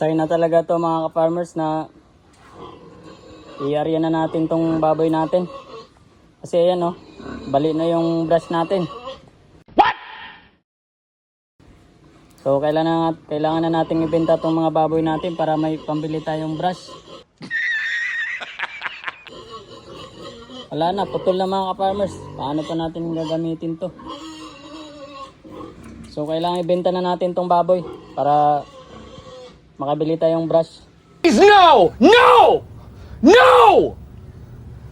Sign na talaga to mga ka-farmers na i-area na natin tong baboy natin. Kasi ayan oh, bali na yung brush natin. So kailangan na, kailangan na nating ibenta tong mga baboy natin para may pambili tayong brush. Wala na, putol na mga ka-farmers. Paano pa natin gagamitin to? So kailangan ibenta na natin tong baboy para makabili tayong brush. Please, no! No! No!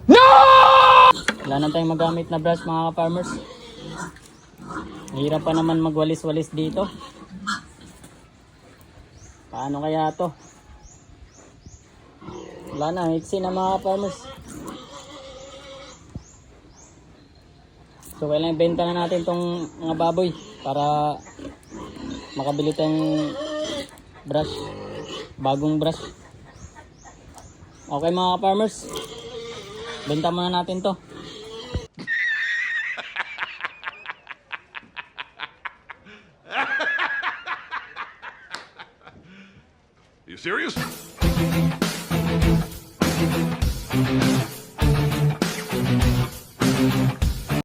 No! Wala na tayong magamit na brush mga ka-farmers. Hirap pa naman magwalis-walis dito. Paano kaya to? Wala na, mixin na mga ka-farmers. So kailangan benta na natin tong mga baboy para makabili tayong brush. Bagong brush. Okay mga ka-farmers. Benta muna natin to. you serious?